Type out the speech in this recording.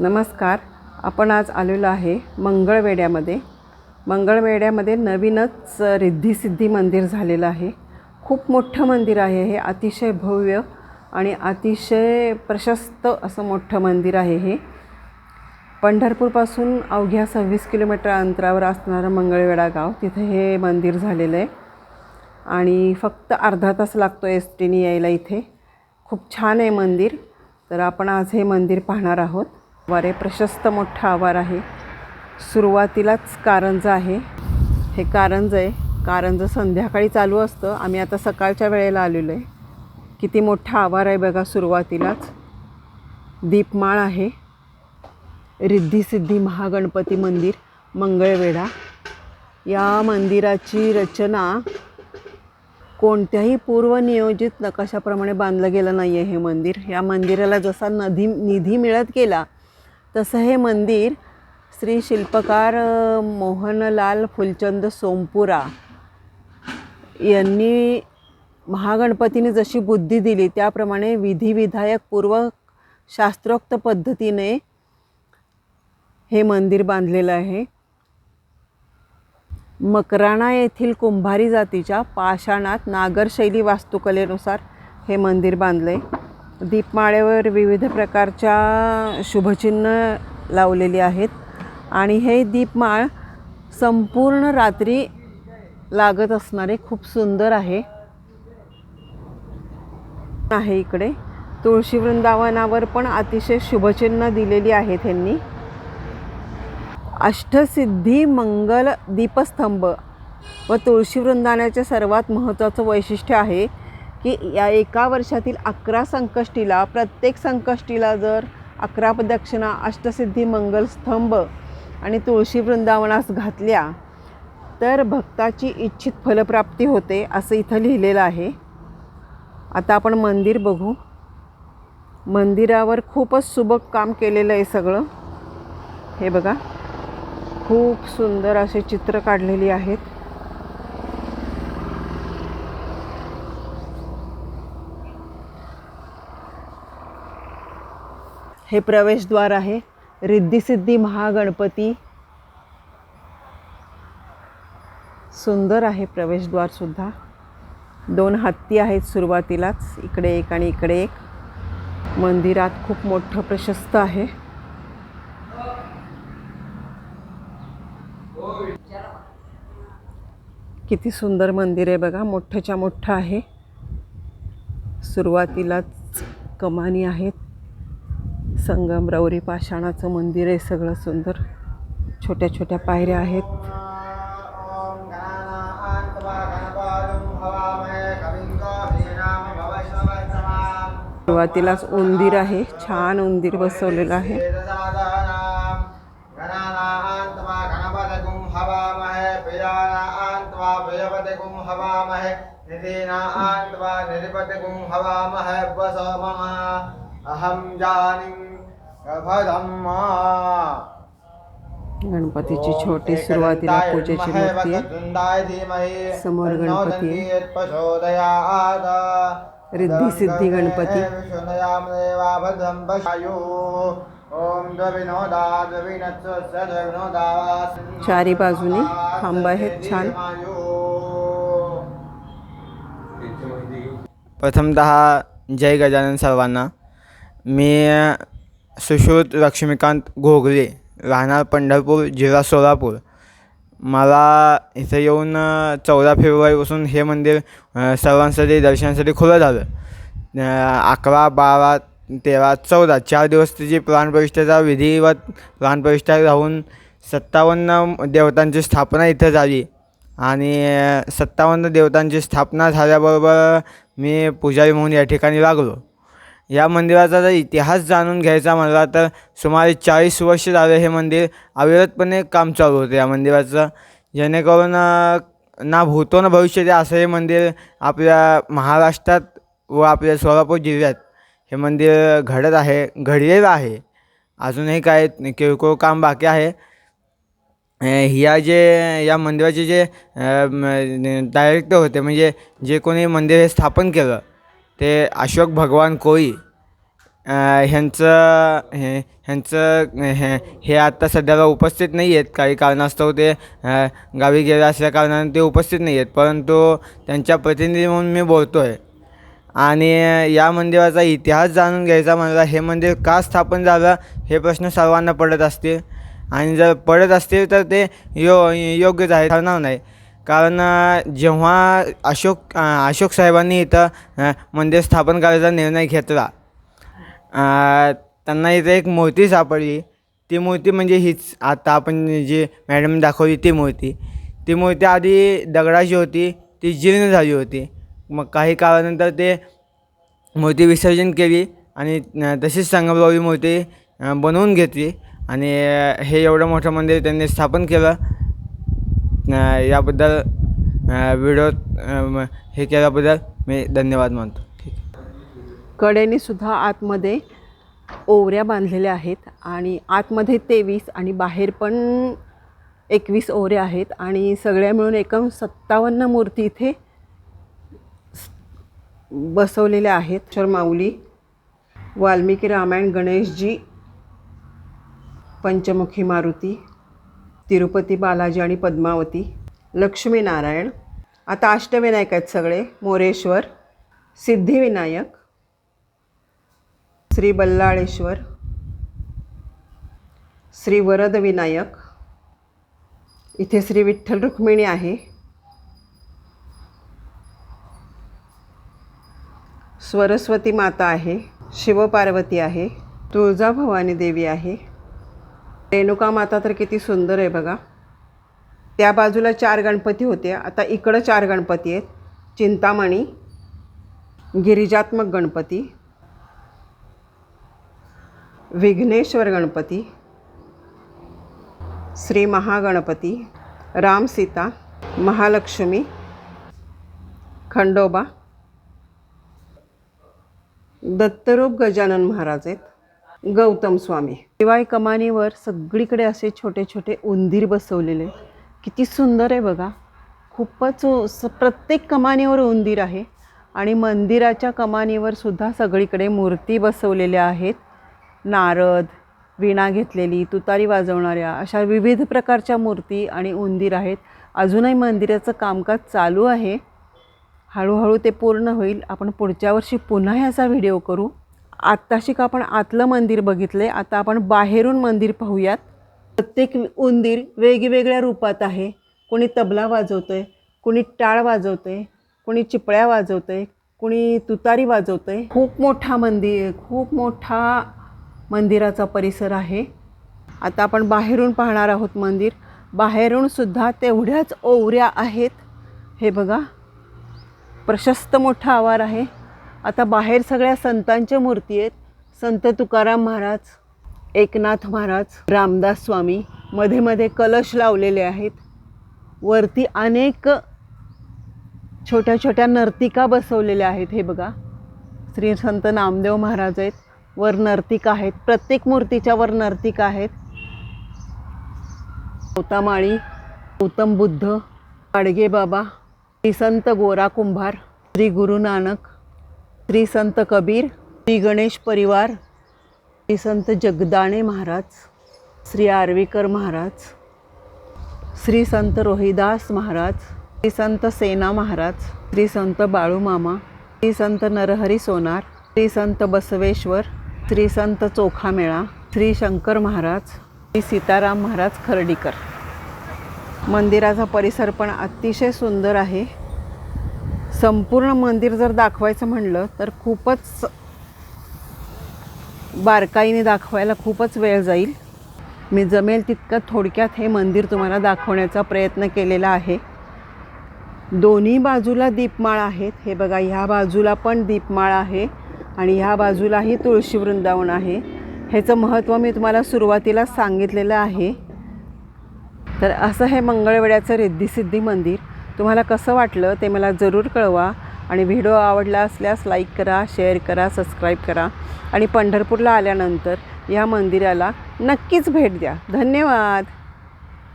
नमस्कार. आपण आज आलेलो आहे मंगळवेड्यामध्ये. मंगळवेड्यामध्ये नवीनच रिद्धिसिद्धी मंदिर झालेलं आहे. खूप मोठं मंदिर आहे हे अतिशय भव्य आणि अतिशय प्रशस्त असं मोठं मंदिर आहे हे. पंढरपूरपासून अवघ्या सव्वीस किलोमीटर अंतरावर असणारं मंगळवेढा गाव तिथे हे मंदिर झालेलं आहे. आणि फक्त अर्धा तास लागतो एस टीने यायला इथे. खूप छान आहे मंदिर. तर आपण आज हे मंदिर पाहणार आहोत. वारे प्रशस्त मोठा आवार आहे. सुरुवातीलाच कारंज आहे. हे कारंज आहे. कारंज संध्याकाळी चालू असतं. आम्ही आता सकाळच्या वेळेला आलेलो आहे. किती मोठा आवार आहे बघा सुरुवातीलाच. दीपमाळ आहे. रिद्धिसिद्धी महागणपती मंदिर मंगळवेढा. या मंदिराची रचना कोणत्याही पूर्वनियोजित नकाशाप्रमाणे बांधलं गेलं नाही आहे हे मंदिर. या मंदिराला जसा नदी निधी मिळत गेला तसं हे मंदिर श्री शिल्पकार मोहनलाल फुलचंद सोमपुरा यांनी महागणपतीने जशी बुद्धी दिली त्याप्रमाणे विधिविधायक पूर्व शास्त्रोक्त पद्धतीने हे मंदिर बांधलेलं आहे. मकराणा येथील कुंभारी जातीच्या पाषाणात नागरशैली वास्तुकलेनुसार हे मंदिर बांधले दीपमाळेवर विविध प्रकारच्या शुभचिन्ह लावलेली आहेत. आणि हे दीपमाळ संपूर्ण रात्री लागत असणारे खूप सुंदर आहे. आहे इकडे. तुळशी वृंदावनावर पण अतिशय शुभचिन्ह दिलेली आहेत त्यांनी अष्टसिद्धी मंगल दीपस्तंभ व तुळशी वृंदावनाचे सर्वात महत्त्वाचं वैशिष्ट्य आहे की या एका वर्षातील अकरा संकष्टीला प्रत्येक संकष्टीला जर अकरा प्रदक्षिणा अष्टसिद्धी मंगल स्तंभ आणि तुळशी वृंदावनास घातल्या तर भक्ताची इच्छित फलप्राप्ती होते असं इथं लिहिलेलं आहे. आता आपण मंदिर बघू. मंदिरावर खूपच सुबक काम केलेलं आहे सगळं. हे बघा खूप सुंदर असे चित्र काढलेली आहेत. हे प्रवेशद्वार आहे. रिद्धिसिद्धी महागणपती. सुंदर आहे प्रवेशद्वारसुद्धा दोन हत्ती आहेत सुरुवातीलाच. इकडे एक आणि इकडे एक. मंदिरात खूप मोठं प्रशस्त आहे. किती सुंदर मंदिर आहे बघा. मोठंच्या मोठं आहे. सुरुवातीलाच कमानी आहेत. संगमरवरी पाषाणाचं मंदिर आहे सगळं सुंदर. छोट्या छोट्या पायऱ्या आहेत. सुरुवातीलाच उंदीर आहे. छान उंदीर बसवलेलं आहे. अहम जानी गणपतीची छोटी सुरुवातीला पूजेची मूर्ती. आहे समोर गणपती. आहे. रिद्धिसिद्धी गणपती. चारी बाजूनी खांब आहेत छान. प्रथमतः जय गजानन सर्वांना. मी सुश्रुत लक्ष्मीकांत घोगले राहणार पंढरपूर जिल्हा सोलापूर. मला इथं येऊन चौदा फेब्रुवारीपासून हे मंदिर सर्वांसाठी दर्शनासाठी खुलं झालं. अकरा बारा तेरा चौदा चार दिवस तिची प्राणप्रतिष्ठेचा विधिवत प्राणप्रतिष्ठा राहून सत्तावन्न देवतांची स्थापना इथं झाली. आणि सत्तावन्न देवतांची स्थापना झाल्याबरोबर मी पुजारी म्हणून या ठिकाणी लागलो. या मंदिराचा जर इतिहास जाणून घ्यायचा म्हणला तर सुमारे चाळीस वर्ष झालं हे मंदिर अविरतपणे काम चालू होतं या मंदिराचं. जेणेकरून ना भूतो ना भविष्य असं हे मंदिर आपल्या महाराष्ट्रात व आपल्या सोलापूर जिल्ह्यात हे मंदिर घडत आहे घडलेलं आहे. अजूनही काय किरकोळ काम बाकी आहे. ह्या जे या मंदिराचे जे डायरेक्टर होते म्हणजे जे कोणी मंदिर हे स्थापन केलं ते अशोक भगवान कोळी ह्यांचं हे ह्यांचं हे हे आत्ता सध्याला उपस्थित नाही आहेत. काही कारणास्तव ते गावी गेले असल्या कारणाने ते उपस्थित नाही आहेत. परंतु त्यांच्या प्रतिनिधी म्हणून मी बोलतो आहे आणि या मंदिराचा इतिहास जाणून घ्यायचा म्हणला हे मंदिर का स्थापन झालं हे प्रश्न सर्वांना पडत असतील. आणि जर पडत असतील तर ते यो योग्यच आहे ठरणार नाही. कारण जेव्हा अशोक अशोक साहेबांनी इथं मंदिर स्थापन करायचा निर्णय घेतला त्यांना इथं एक मूर्ती सापडली. ती मूर्ती म्हणजे हीच आता आपण जी मॅडम दाखवली ती मूर्ती. ती मूर्ती आधी दगडाची होती ती जीर्ण झाली होती. मग काही काळानंतर ते मूर्ती विसर्जन केली आणि तशीच संगमरवरी मूर्ती बनवून घेतली. आणि हे एवढं मोठं मंदिर त्यांनी स्थापन केलं. याबद्दल व्हिडिओ हे केल्याबद्दल मी धन्यवाद मानतो. ठीक कडेने सुद्धा आतमध्ये ओवऱ्या बांधलेल्या आहेत आणि आतमध्ये तेवीस आणि बाहेर पण एकवीस ओवऱ्या आहेत आणि सगळ्या मिळून एकूण सत्तावन्न मूर्ती इथे बसवलेल्या आहेत. अक्षर माऊली वाल्मिकी रामायण गणेशजी पंचमुखी मारुती तिरुपती बालाजी आणि पद्मावती लक्ष्मीनारायण आता अष्टविनायक आहेत सगळे मोरेश्वर सिद्धिविनायक श्री बल्लाळेश्वर श्री वरद विनायक इथे श्री विठ्ठल रुक्मिणी आहे. सरस्वती माता आहे शिवपार्वती आहे तुळजाभवानी देवी आहे. रेणुका माता तर किती सुंदर आहे बघा. त्या बाजूला चार गणपती होते. आता इकडं चार गणपती आहेत. चिंतामणी गिरिजात्मक गणपती विघ्नेश्वर गणपती श्री महागणपती राम सीता महालक्ष्मी खंडोबा दत्तरूप गजानन महाराज आहेत. गौतम स्वामी. शिवाय कमानीवर सगळीकडे असे छोटे छोटे उंदीर बसवलेले. किती सुंदर आहे बघा. खूपच प्रत्येक कमानीवर उंदीर आहे. आणि मंदिराच्या कमानीवर सुद्धा सगळीकडे मूर्ती बसवलेल्या आहेत. नारद वीणा घेतलेली तुतारी वाजवणाऱ्या अशा विविध प्रकारच्या मूर्ती आणि उंदीर आहेत. अजूनही मंदिराचं कामकाज चालू आहे. हळूहळू ते पूर्ण होईल. आपण पुढच्या वर्षी पुन्हा ह्याचा व्हिडिओ करू. आत्ताशी का आपण आतलं मंदिर बघितले आता आपण बाहेरून मंदिर पाहूयात. प्रत्येक उंदीर वेगवेगळ्या रूपात आहे. कोणी तबला वाजवतोय कोणी टाळ वाजवतोय कोणी चिपळ्या वाजवतोय कोणी तुतारी वाजवतोय. खूप मोठा मंदिर खूप मोठा मंदिराचा परिसर आहे. आता आपण बाहेरून पाहणार आहोत मंदिर. बाहेरून सुद्धा तेवढ्याच ओवऱ्या आहेत. हे बघा प्रशस्त मोठा आवार आहे. आता बाहेर सगळ्या संतांच्या मूर्ती आहेत. संत तुकाराम महाराज एकनाथ महाराज रामदास स्वामी मध्ये मध्ये कलश लावलेले आहेत. वरती अनेक छोट्या छोट्या नर्तिका बसवलेल्या आहेत हे बघा. श्री संत नामदेव महाराज आहेत. वर नर्तिका आहेत. प्रत्येक मूर्तीच्या वर नर्तिका आहेत. गौतामाळी गौतम बुद्ध गाडगे बाबा श्री संत गोरा कुंभार श्री गुरु नानक श्री संत कबीर श्री गणेश परिवार श्री संत जगदाणे महाराज श्री आर्वीकर महाराज श्री संत रोहिदास महाराज श्री संत सेना महाराज श्री संत बाळूमामा श्री संत नरहरी सोनार श्री संत बसवेश्वर श्री संत चोखामेळा श्री शंकर महाराज श्री सीताराम महाराज खर्डीकर. मंदिराचा परिसर पण अतिशय सुंदर आहे. संपूर्ण मंदिर जर दाखवायचं म्हणलं तर खूपच बारकाईने दाखवायला खूपच वेळ जाईल. मी जमेल तितकं थोडक्यात हे मंदिर तुम्हाला दाखवण्याचा प्रयत्न केलेला आहे. दोन्ही बाजूला दीपमाळ आहेत. हे बघा ह्या बाजूला पण दीपमाळ आहे आणि ह्या बाजूलाही तुळशी वृंदावन आहे. ह्याचं महत्त्व मी तुम्हाला सुरुवातीला सांगितलेलं आहे. तर असं हे मंगळवेड्याचं रिद्धिसिद्धी मंदिर. तुम्हाला कसं वाटलं ते मला जरूर कळवा आणि व्हिडिओ आवडला असल्यास लाईक करा शेअर करा सबस्क्राईब करा. आणि पंढरपूरला आल्यानंतर या मंदिराला नक्कीच भेट द्या. धन्यवाद!